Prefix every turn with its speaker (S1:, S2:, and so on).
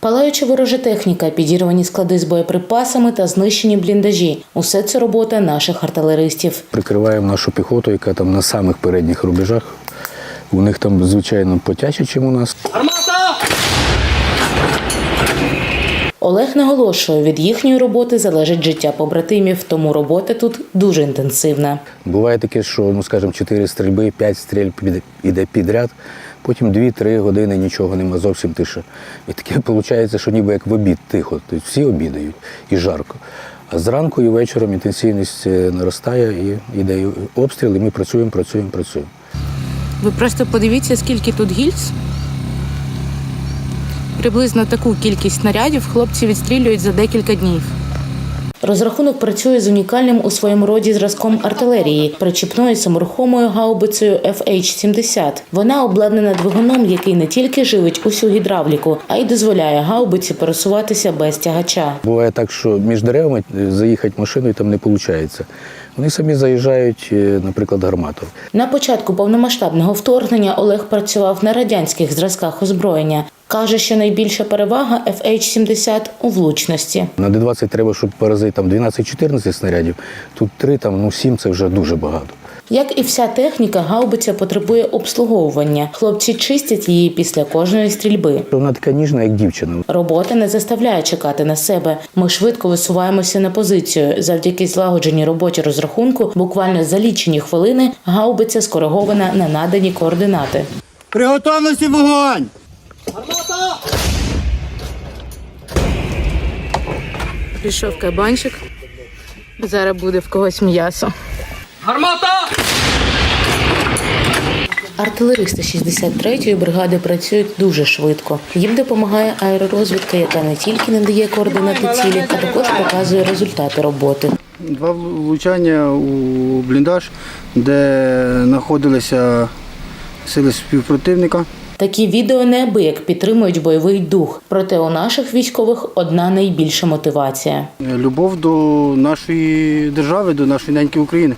S1: Палаюча ворожа техніка, підірвані склади з боєприпасами та знищені бліндажі. Усе це робота наших артилеристів.
S2: Прикриваємо нашу піхоту, яка там на самих передніх рубежах. У них там, звичайно, потяжче, ніж у нас.
S1: Олег наголошує, від їхньої роботи залежить життя побратимів, тому робота тут дуже інтенсивна.
S2: Буває таке, що, ну скажімо, 4 стрільби, 5 стріль піде- іде підряд, потім 2-3 години нічого нема, зовсім тиша. І таке виходить, що ніби як в обід тихо. Тобто всі обідають і жарко. А зранку і вечором інтенсивність е, наростає і йде обстріл, і ми працюємо, працюємо, працюємо.
S3: Ви просто подивіться, скільки тут гільз. Приблизно таку кількість снарядів хлопці відстрілюють за декілька днів.
S1: Розрахунок працює з унікальним у своєму роді зразком артилерії, причіпною саморухомою гаубицею FH-70. Вона обладнана двигуном, який не тільки живить усю гідравліку, а й дозволяє гаубиці пересуватися без тягача.
S2: Буває так, що між деревами е, заїхати машиною там не виходить. Вони самі заїжджають, е, наприклад, гарматою.
S1: На початку повномасштабного вторгнення Олег працював на радянських зразках озброєння. Каже, що найбільша перевага FH-70 у влучності.
S2: На Д-20 треба, щоб поразити там 12-14 снарядів. Тут 3, там, ну 7 це вже дуже багато.
S1: Як і вся техніка, гаубиця потребує обслуговування. Хлопці чистять її після кожної стрільби.
S2: Вона така ніжна, як дівчина.
S1: Робота не заставляє чекати на себе. Ми швидко висуваємося на позицію. Завдяки злагодженій роботі розрахунку, буквально за лічені хвилини гаубиця скоригована на надані координати.
S4: При готовності вогонь!
S3: Пішов кабанчик. Зараз буде в когось м'ясо. Гармата!
S1: Артилеристи 63-ї бригади працюють дуже швидко. Їм допомагає аеророзвідка, яка не тільки надає координати цілі, а також показує результати роботи.
S4: Два влучання у бліндаж, де знаходилися сили співпротивника.
S1: Такі відео неабияк підтримують бойовий дух. Проте у наших військових одна найбільша мотивація.
S4: Любов до нашої держави, до нашої неньки України.